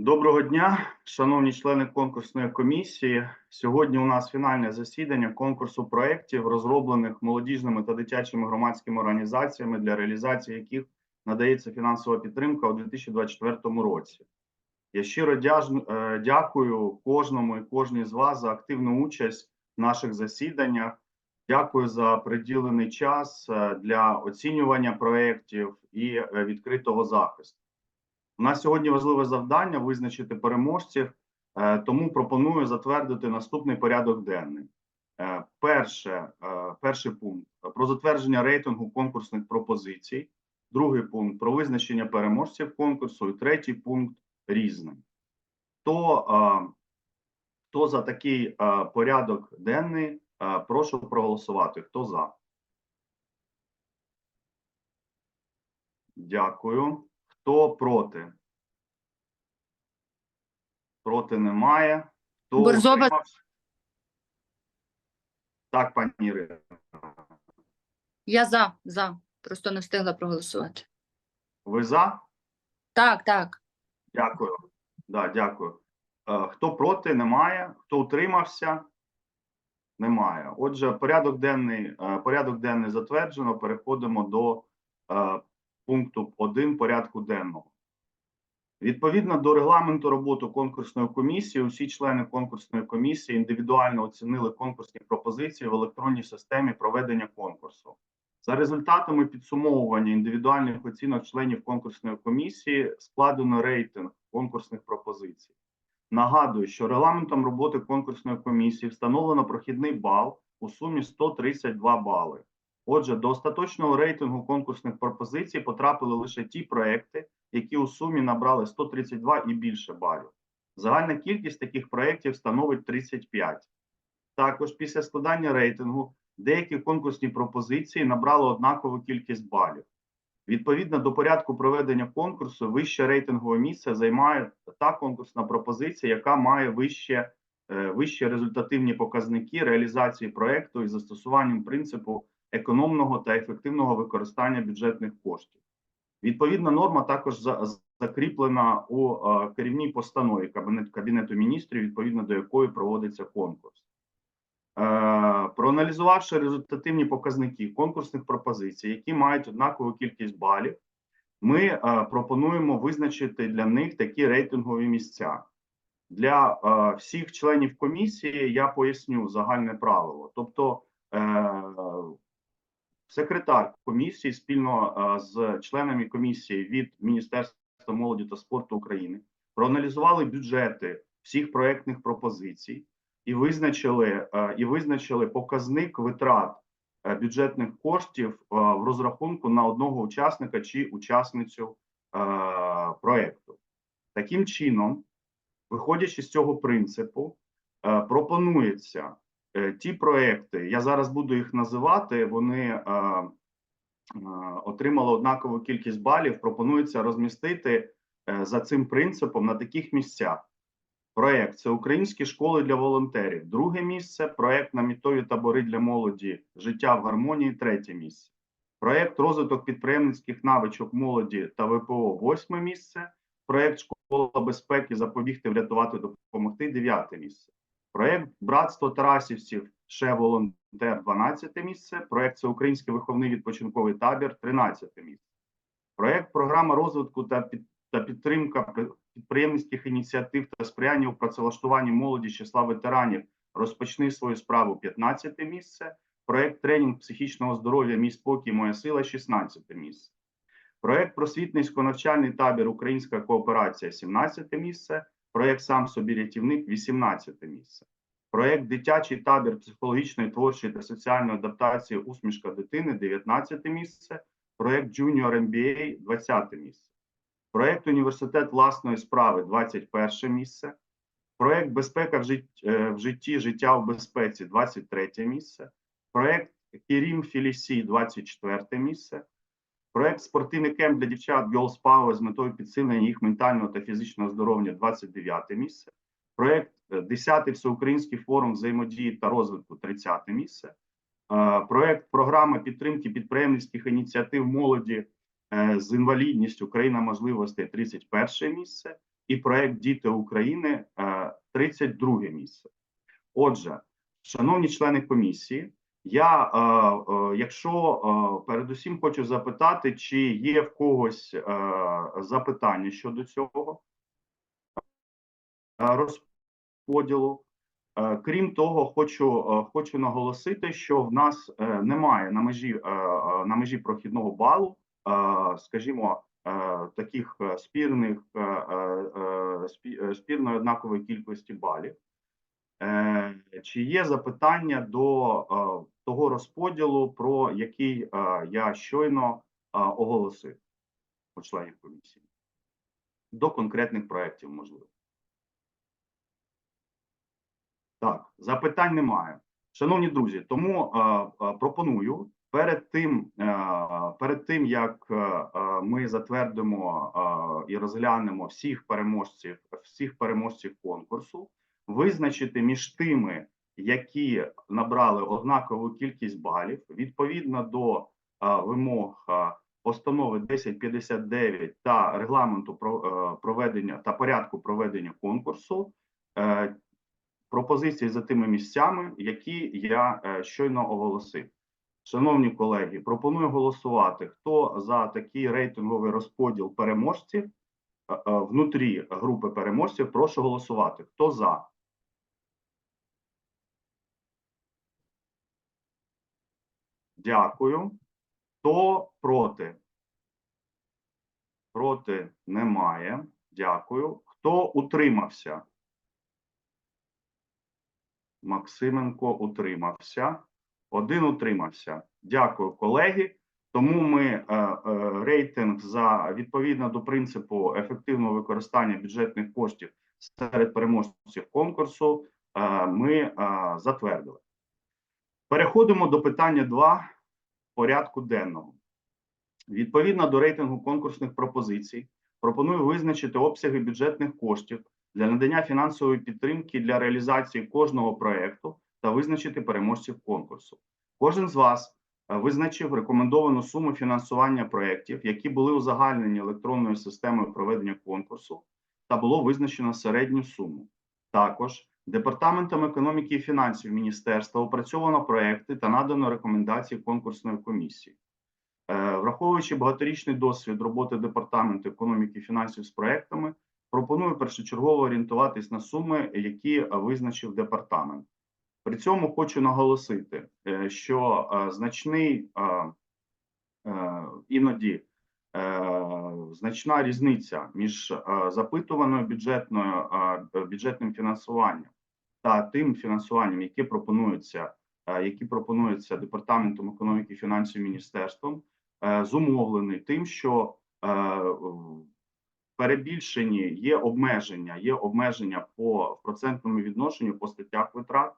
Доброго дня, шановні члени конкурсної комісії. Сьогодні у нас фінальне засідання конкурсу проєктів, розроблених молодіжними та дитячими громадськими організаціями, для реалізації яких надається фінансова підтримка у 2024 році. Я щиро е, дякую кожному і кожній з вас за активну участь в наших засіданнях. Дякую за приділений час е, для оцінювання проєктів і е, відкритого захисту. У нас сьогодні важливе завдання визначити переможців, е, тому пропоную затвердити наступний порядок денний. Перше, перший пункт про затвердження рейтингу конкурсних пропозицій. Другий пункт про визначення переможців конкурсу. І третій пункт різний. Хто, е, хто за такий порядок денний? Е, Прошу проголосувати. Хто за? Дякую. Хто проти? Проти немає. Хто Борзова-? Так, пані Ірино. Я за, за. Просто не встигла проголосувати. Ви за? Так, так. Дякую. Да, дякую. Е, Хто проти? Немає. Хто утримався? Немає. Отже, порядок денний, е, порядок денний затверджено. Переходимо до е, пункту 1 порядку денного. Відповідно до регламенту роботи конкурсної комісії, усі члени конкурсної комісії індивідуально оцінили конкурсні пропозиції в електронній системі проведення конкурсу. За результатами підсумовування індивідуальних оцінок членів конкурсної комісії складено рейтинг конкурсних пропозицій. Нагадую, що регламентом роботи конкурсної комісії встановлено прохідний бал у сумі 132 бали. Отже, до остаточного рейтингу конкурсних пропозицій потрапили лише ті проекти, які у сумі набрали 132 і більше балів. Загальна кількість таких проєктів становить 35. Також після складання рейтингу деякі конкурсні пропозиції набрали однакову кількість балів. Відповідно до порядку проведення конкурсу, вище рейтингове місце займає та конкурсна пропозиція, яка має вище, е, вищі результативні показники реалізації проекту із застосуванням принципу економного та ефективного використання бюджетних коштів. Відповідна норма також за- закріплена у е, керівній постанові Кабінету міністрів, відповідно до якої проводиться конкурс. Е, Проаналізувавши результативні показники конкурсних пропозицій, які мають однакову кількість балів, ми е, пропонуємо визначити для них такі рейтингові місця. Для е, всіх членів комісії я поясню загальне правило. Тобто, секретар комісії спільно з членами комісії від Міністерства молоді та спорту України проаналізували бюджети всіх проектних пропозицій і визначили е, і визначили показник витрат е, бюджетних коштів е, в розрахунку на одного учасника чи учасницю проекту. Таким чином, виходячи з цього принципу, пропонується ті проекти. Я зараз буду їх називати. Вони отримали однакову кількість балів. Пропонується розмістити за цим принципом на таких місцях. Проект це українські школи для волонтерів. Друге місце проект намітові табори для молоді життя в гармонії. Третє місце. Проект розвиток підприємницьких навичок молоді та ВПО. Восьме місце. Проект школа безпеки запобігти, врятувати, допомогти. Дев'яте місце. Проект братство Тарасівців. Ще волонтер. 12 місце. Проект це український виховний відпочинковий табір. 13 місце. Проект програма розвитку та під та підтримка підприємницьких ініціатив та сприяння у працевлаштуванні молоді числа ветеранів розпочни свою справу 15 місце. Проект тренінг психічного здоров'я Мій спокій, моя сила 16 місце. Проект просвітницько-навчальний табір Українська кооперація 17 місце. Проект сам собі рятівник 18 місце. Проект дитячий табір психологічної, творчої та соціальної адаптації усмішка дитини 19 місце. Проект Junior MBA 20 місце. Проект Університет власної справи 21 місце. Проект Безпека в житті, в житті життя в безпеці 23 місце. Проект Кірім Філісі 24 місце. Проект Спортивний кемп для дівчат Girls Power з метою підсилення їх ментального та фізичного здоров'я 29 місце. Проект 10 Всеукраїнський форум взаємодії та розвитку 30 місце. Е, Проект програма підтримки підприємницьких ініціатив молоді е, з інвалідністю Країна можливостей 31 місце, і проект Діти України е, 32 місце. Отже, шановні члени комісії, я, е, е, якщо е, передусім хочу запитати, чи є в когось е, запитання щодо цього е, розподілу. Е, Крім того, хочу, е, хочу наголосити, що в нас е, немає на межі е, е, на межі прохідного балу, е, скажімо, е, таких спірних спі- е, спірної однакової кількості балів. Е, Чи є запитання до е, того розподілу, про який е, я щойно оголосив у членів комісії? До конкретних проєктів, можливо. Так, запитань немає. Шановні друзі, тому пропоную перед тим, е, перед тим як е, е, ми затвердимо і розглянемо всіх переможців, всіх переможців конкурсу, визначити між тими, які набрали однакову кількість балів, відповідно до вимог постанови 1059 та регламенту про проведення та порядку проведення конкурсу. пропозиції за тими місцями, які я щойно оголосив. Шановні колеги, пропоную голосувати. Хто за такий рейтинговий розподіл переможців е, е, внутрі групи переможців? Прошу голосувати. Хто за? Дякую. Хто проти? Проти немає. Дякую. Хто утримався? Максименко утримався. Один утримався. Дякую, колеги. Тому ми е, е, рейтинг за відповідно до принципу ефективного використання бюджетних коштів серед переможців конкурсу. е, ми затвердили. Переходимо до питання 2 порядку денного. Відповідно до рейтингу конкурсних пропозицій, пропоную визначити обсяги бюджетних коштів для надання фінансової підтримки для реалізації кожного проекту та визначити переможців конкурсу. Кожен з вас е, визначив рекомендовану суму фінансування проєктів, які були узагальнені електронною системою проведення конкурсу, та було визначено середню суму. Також департаментом економіки і фінансів міністерства опрацьовано проекти та надано рекомендації конкурсної комісії. Е, Враховуючи багаторічний досвід роботи департаменту економіки і фінансів з проектами, пропоную першочергово орієнтуватись на суми, які е, визначив департамент. При цьому хочу наголосити, е, що е, значний е, іноді значна різниця між запитуваною бюджетною бюджетним фінансуванням та тим фінансуванням, яке пропонується, які пропонуються департаментом економіки і фінансів міністерством, зумовлений тим, що в перебільшенні є обмеження, є обмеження по процентному відношенню по статтях витрат.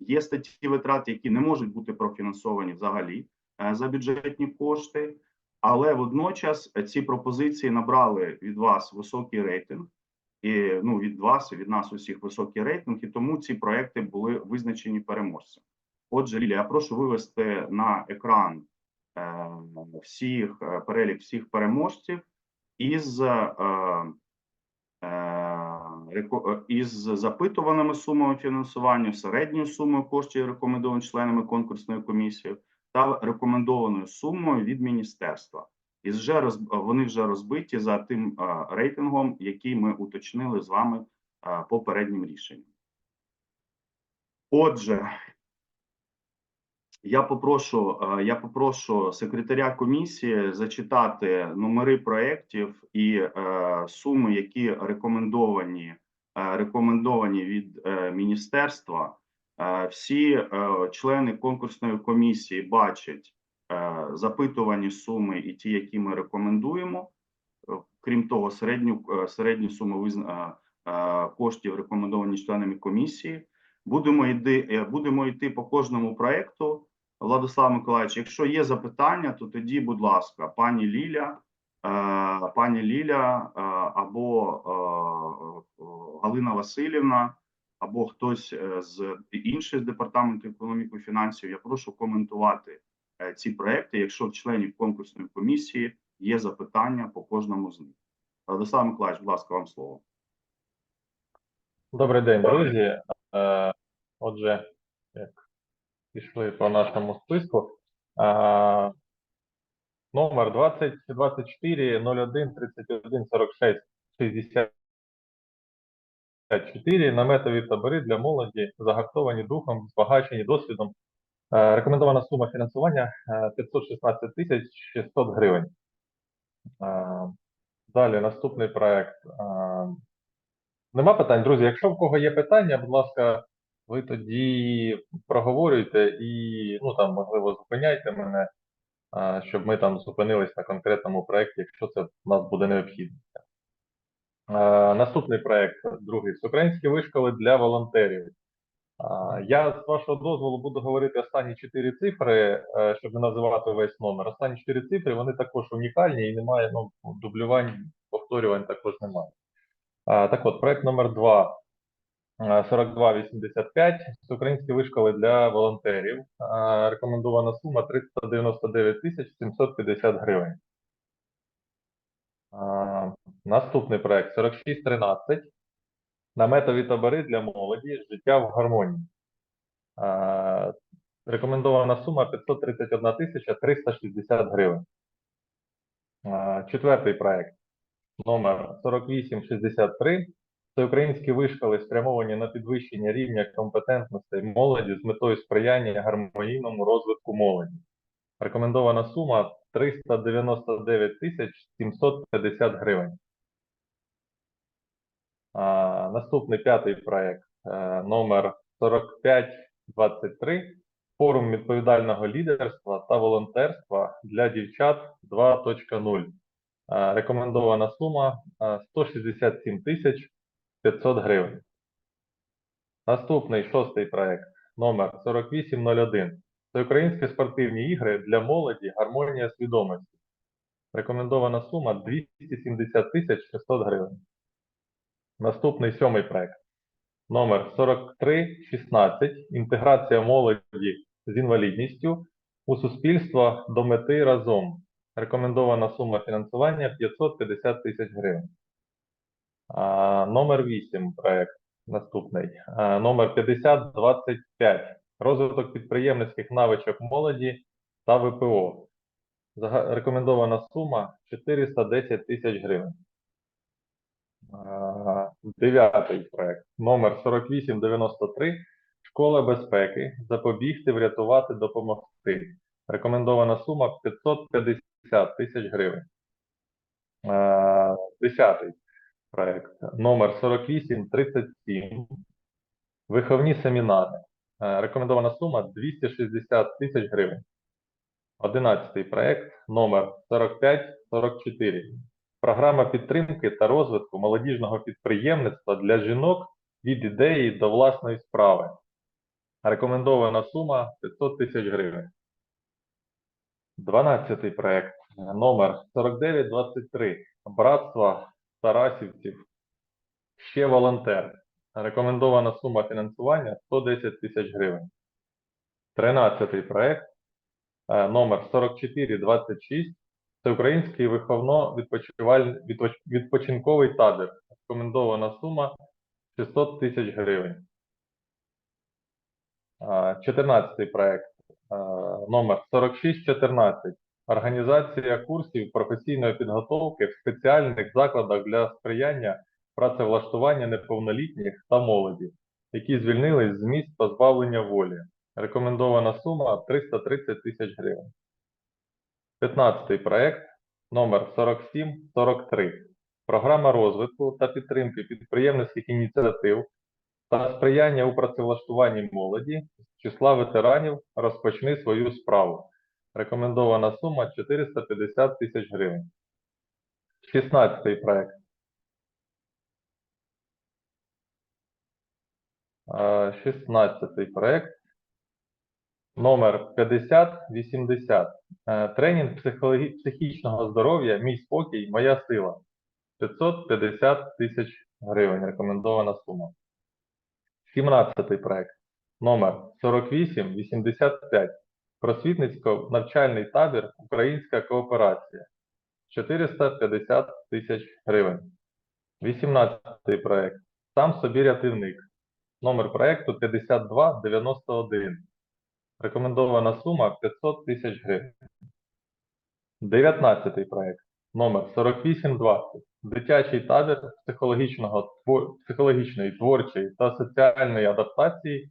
Є статті витрат, які не можуть бути профінансовані взагалі е, за бюджетні кошти, але водночас ці пропозиції набрали від вас високий рейтинг, і ну від вас і від нас усіх високий рейтинг, і тому ці проекти були визначені переможцем. Отже, Лілія, я прошу вивести на екран е, всіх е, перелік всіх переможців із, е, е, із запитуваними сумами фінансування, середньою сумою коштів, рекомендованих членами конкурсної комісії, та рекомендованою сумою від міністерства. І вже роз, вони вже розбиті за тим е, рейтингом, який ми уточнили з вами е, попереднім рішенням. Отже, я попрошу, е, я попрошу секретаря комісії зачитати номери проєктів і е, суми, які рекомендовані, е, рекомендовані від міністерства. Всі члени конкурсної комісії бачать запитувані суми і ті, які ми рекомендуємо. Крім того, середню середню суму визна- коштів рекомендовані членами комісії. Будемо йти, будемо йти по кожному проекту. Владислав Миколаївич, якщо є запитання, то тоді, будь ласка, пані Ліля, е, пані Ліля е, або е, Галина Васильівна, або хтось з інших з департаменту економіки і фінансів. Я прошу коментувати ці проекти, якщо в членів конкурсної комісії є запитання по кожному з них. Владислав Миколаївич, будь ласка, вам слово. Добрий день, друзі. Отже, як пішли по нашому списку, е, номер 20 24 01 31 46 64 наметові табори для молоді, загартовані духом, збагачені досвідом. Рекомендована сума фінансування е, 516 тисяч 600 гривень. Далі наступний проект. Нема питань, друзі. Якщо в кого є питання, будь ласка, ви тоді проговорюйте і ну там можливо зупиняйте мене, щоб ми там зупинились на конкретному проєкті, якщо це в нас буде необхідно. Наступний проєкт, другий українські вишколи для волонтерів. Я з вашого дозволу буду говорити останні чотири цифри, е, щоб не називати весь номер. Останні чотири цифри вони також унікальні і немає ну, дублювань, повторювань також немає. Так от, проект номер 2 4285 з Українські вишколи для волонтерів. Рекомендована сума 399 тисяч 750 гривень. Наступний проект 4613 Наметові табори для молоді. Життя в гармонії. Рекомендована сума 531 тисяча 360 гривень. Четвертий проект номер 4863 це українські вишколи спрямовані на підвищення рівня компетентності молоді з метою сприяння гармонійному розвитку молоді. Рекомендована сума 399 тисяч 750 гривень. А, наступний п'ятий проект е, номер 4523 Форум відповідального лідерства та волонтерства для дівчат 2.0. Е, Рекомендована сума е, 167 тисяч 500 гривень. Наступний шостий проект номер 4801. Це українські спортивні ігри для молоді Гармонія свідомості. Рекомендована сума 270 тисяч 600 гривень. Наступний сьомий проект номер 4316. Інтеграція молоді з інвалідністю у суспільство до мети разом. Рекомендована сума фінансування 550 тисяч гривень. Номер 8 проект наступний. Номер 5025. Розвиток підприємницьких навичок молоді та ВПО. Рекомендована сума 410 тисяч гривень. Дев'ятий проект. Номер 4893. Школа безпеки. Запобігти, врятувати, допомогти. Рекомендована сума 550 тисяч гривень. Десятий проект номер 4837. Виховні семінари. Е, Рекомендована сума 260 тисяч гривень. Одинадцятий проект номер 4544. Програма підтримки та розвитку молодіжного підприємництва для жінок від ідеї до власної справи. Рекомендована сума 500 тисяч гривень. Дванадцятий проект номер 4923. Братство Тарасівців. Ще волонтер. Рекомендована сума фінансування 110 тисяч гривень. Тринадцятий проект е, номер 4426. Це український виховно-відпочиваль- відпоч- відпочинковий табір. Рекомендована сума 600 тисяч гривень. Е, Чотирнадцятий проект е, номер 4614. Організація курсів професійної підготовки в спеціальних закладах для сприяння працевлаштування неповнолітніх та молоді, які звільнились з місць позбавлення волі. Рекомендована сума 330 тисяч гривень. 15 проект номер 4743. Програма розвитку та підтримки підприємницьких ініціатив та сприяння у працевлаштуванні молоді з числа ветеранів розпочни свою справу. Рекомендована сума 450 тисяч гривень. 16 проект. Е, 16 проект. Номер 5080. Е, Тренінг психічного здоров'я, мій спокій, моя сила. 550 тисяч гривень. Рекомендована сума. 17 проект. Номер 4885. Просвітницько-навчальний табір Українська кооперація. 450 тисяч гривень. 18 проект. Сам собі рятівник. Номер проекту 5291. Рекомендована сума 500 тисяч гривень. 19 проект. Номер 4820. Дитячий табір психологічного, психологічної, творчої та соціальної адаптації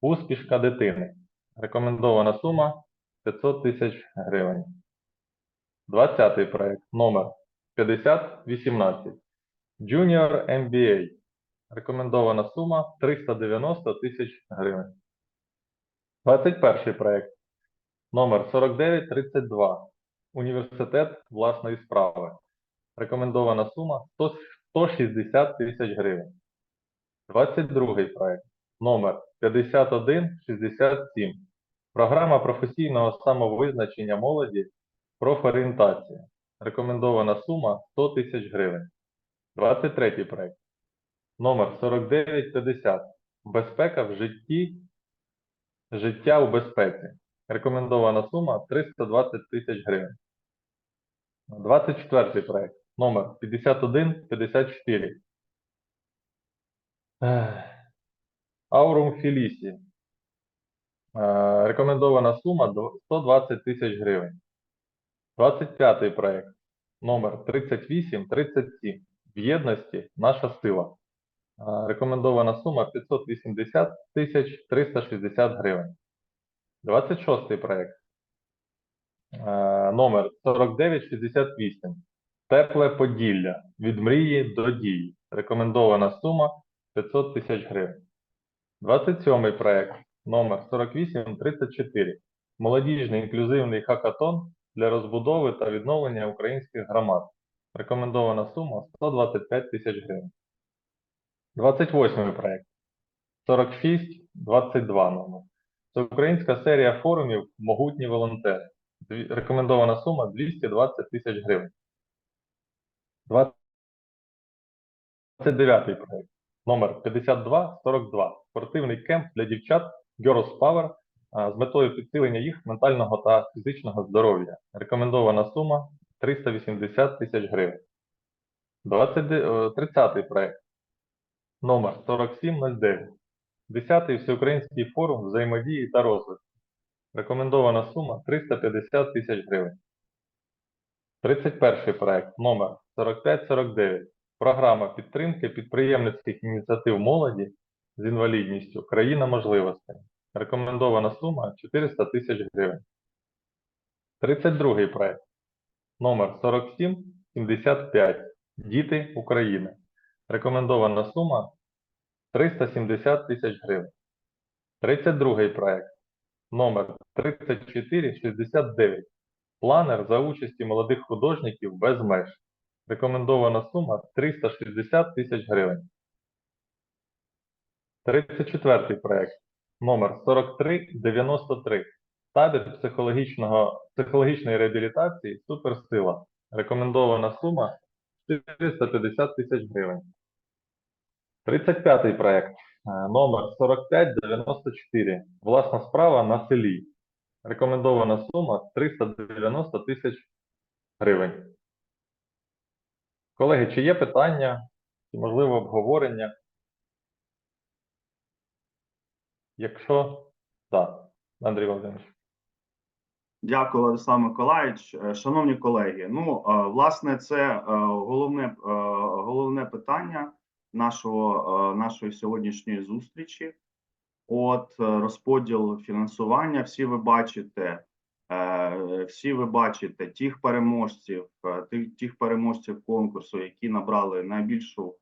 Успішка дитини. Рекомендована сума 500 тисяч гривень. 20 проект. Номер 5018. Junior MBA. Рекомендована сума 390 тисяч гривень. 21 проект. Номер 4932. Університет власної справи. Рекомендована сума 160 тисяч гривень. 22 проект. Номер 5167. Програма професійного самовизначення молоді профорієнтація. Рекомендована сума 100 тисяч гривень. 23 проект. Номер 4950. Безпека в житті. Життя у безпеці. Рекомендована сума 320 тисяч гривень. 24 проект. Номер 5154. Аурум Філісі. Е, Рекомендована сума 120 тисяч гривень. 25-й проект. Номер 3837. В єдності наша сила. Е, Рекомендована сума 580 тисяч 360 гривень. 26-й проект. Е, Номер 4968. Тепле Поділля. Від мрії до дії. Рекомендована сума 500 тисяч гривень. 27-й проект номер 4834. Молодіжний інклюзивний хакатон для розбудови та відновлення українських громад. Рекомендована сума 125 тисяч гривень. 28-й проект 4622 номер. Це українська серія форумів Могутні волонтери. Рекомендована сума 220 тисяч гривень. 29-й проект номер 5242. Спортивний кемп для дівчат Girls Power з метою підсилення їх ментального та фізичного здоров'я. Рекомендована сума 380 тисяч гривень. 20, е, 30-й проект номер 4709. 10-й Всеукраїнський форум взаємодії та розвитку. Рекомендована сума 350 тисяч гривень. 31 проект номер 4549. Програма підтримки підприємницьких ініціатив молоді з інвалідністю Країна можливостей. Рекомендована сума 400 тисяч гривень. 32 проект номер 4775. Діти України. Рекомендована сума 370 тисяч гривень. 32 проект номер 3469. Планер за участі молодих художників без меж. Рекомендована сума 360 тисяч гривень. 34 проект номер 4393. Табір психологічного, психологічної реабілітації Суперсила. Рекомендована сума 450 тисяч гривень. 35 проект е, номер 4594. Власна справа на селі. Рекомендована сума 390 тисяч гривень. Колеги, чи є питання, чи можливо обговорення? Якщо так, Андрій Володимирович. Дякую, Владислав Миколаївич. Е, Шановні колеги, ну е, власне, це е, головне, головне питання нашого, нашої сьогоднішньої зустрічі. От розподіл фінансування. Всі ви бачите, всі ви бачите тих переможців, тих, тих переможців конкурсу, які набрали найбільшу,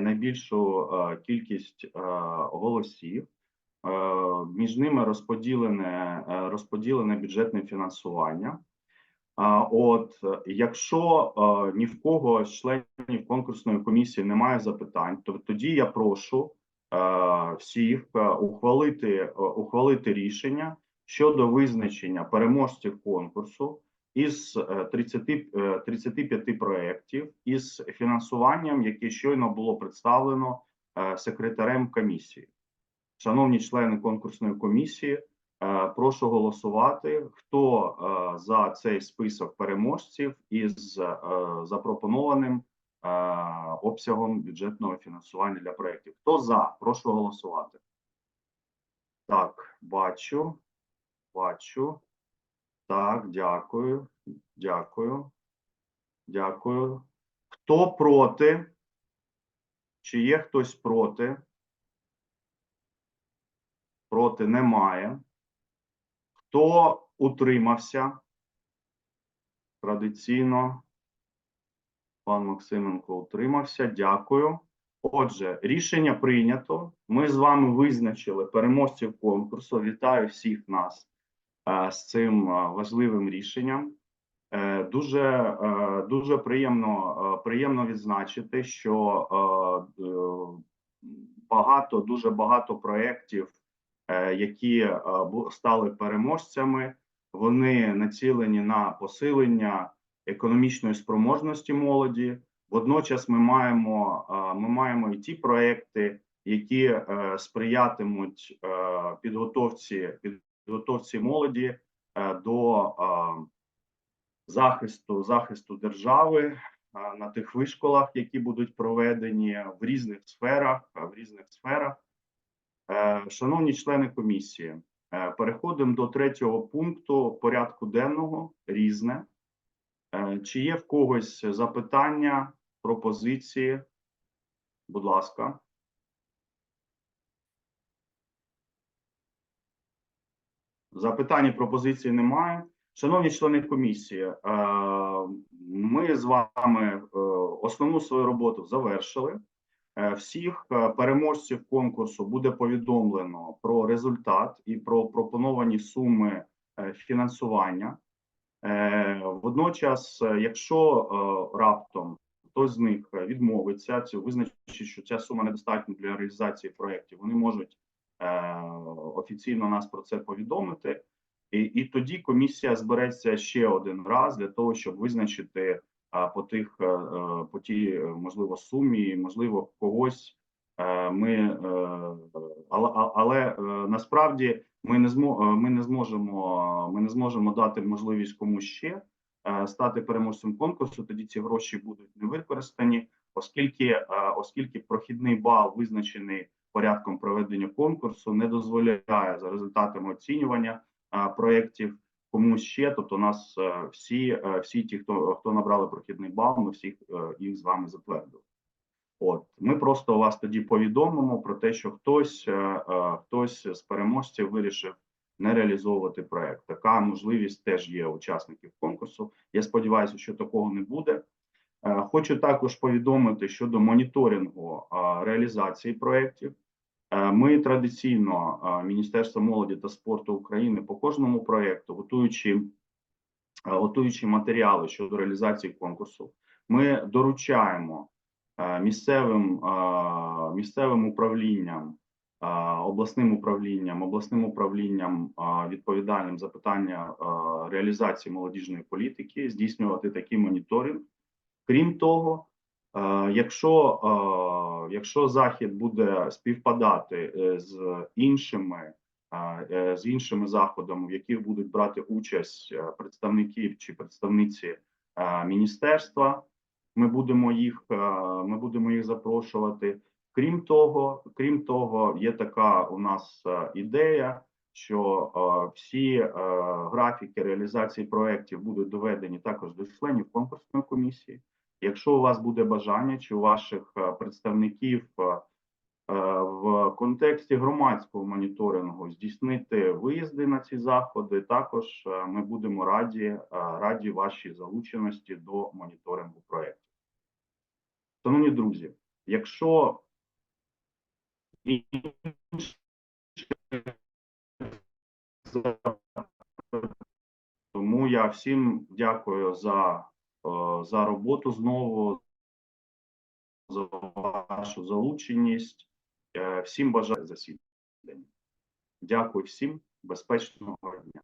найбільшу кількість голосів. Е, Між ними розподілене, е, розподілене бюджетне фінансування. А От е, якщо е, ні в кого з членів конкурсної комісії немає запитань, то тоді я прошу е, всіх е, ухвалити, е, ухвалити рішення щодо визначення переможців конкурсу із е, 30, е, 35 проєктів із фінансуванням, яке щойно було представлено е, секретарем комісії. Шановні члени конкурсної комісії, Е, Прошу голосувати. Хто е, за цей список переможців із е, запропонованим обсягом бюджетного фінансування для проєктів? Хто за? Прошу голосувати. Так, бачу. Бачу. Так, дякую. Дякую. Дякую. Хто проти? Чи є хтось проти? Проти немає. Хто утримався? Традиційно. Пан Максименко утримався. Дякую. Отже, рішення прийнято. Ми з вами визначили переможців конкурсу. Вітаю всіх нас е, з цим е, важливим рішенням. Е, Дуже, дуже приємно, приємно відзначити, що багато, дуже багато проєктів, які е, стали переможцями, вони націлені на посилення економічної спроможності молоді. Водночас ми маємо, е, ми маємо і ті проекти, які е, сприятимуть е, підготовці, підготовці молоді е, до е, захисту, захисту держави е, на тих вишколах, які будуть проведені в різних сферах, е, в різних сферах. Е, Шановні члени комісії, е, переходимо до третього пункту порядку денного різне. Е, Чи є в когось запитання, пропозиції? Будь ласка. Запитань і пропозицій немає. Шановні члени комісії, ми з вами основну свою роботу завершили. Е, Всіх е, переможців конкурсу буде повідомлено про результат і про пропоновані суми е, фінансування. Водночас, якщо раптом хтось з них відмовиться, це визначить, що ця сума недостатня для реалізації проєктів, вони можуть офіційно нас про це повідомити. І, і тоді комісія збереться ще один раз для того, щоб визначити по тих е, е, по тій е, можливо сумі, можливо, когось ми але, але насправді ми не змо, ми не зможемо ми не зможемо дати можливість комусь ще стати переможцем конкурсу. Тоді ці гроші будуть не використані, оскільки оскільки прохідний бал визначений порядком проведення конкурсу, не дозволяє за результатами оцінювання проєктів комусь ще. Тобто, у нас е, всі, е, всі ті, хто хто набрали прохідний бал, ми всіх е, їх з вами затвердили. От ми просто вас тоді повідомимо про те, що хтось, хтось з переможців вирішив не реалізовувати проект. Така можливість теж є учасників конкурсу. Я сподіваюся, що такого не буде. Хочу також повідомити щодо моніторингу реалізації проєктів. Е, Ми традиційно е, Міністерство молоді та спорту України по кожному проєкту, готуючи, е, готуючи матеріали щодо реалізації конкурсу, ми доручаємо місцевим, місцевим управлінням, обласним управлінням, обласним управлінням відповідальним за питання реалізації молодіжної політики здійснювати такий моніторинг. Крім того, Якщо, е, якщо захід буде співпадати е, з іншими е, е, з іншими заходами, в яких будуть брати участь е, представників чи представниці е, міністерства, ми будемо їх е, ми будемо їх запрошувати. Крім того, крім того, є така у нас е, ідея, що е, всі е, графіки реалізації проєктів будуть доведені також до членів конкурсної комісії. Якщо у вас буде бажання, чи у ваших е, представників е, е, в контексті громадського моніторингу здійснити виїзди на ці заходи, також ми будемо раді, раді вашій залученості до моніторингу проєктів. Шановні друзі, якщо тому я всім дякую за за роботу знову, за вашу залученість. Е, Всім бажаю засідання. Дякую всім, безпечного дня.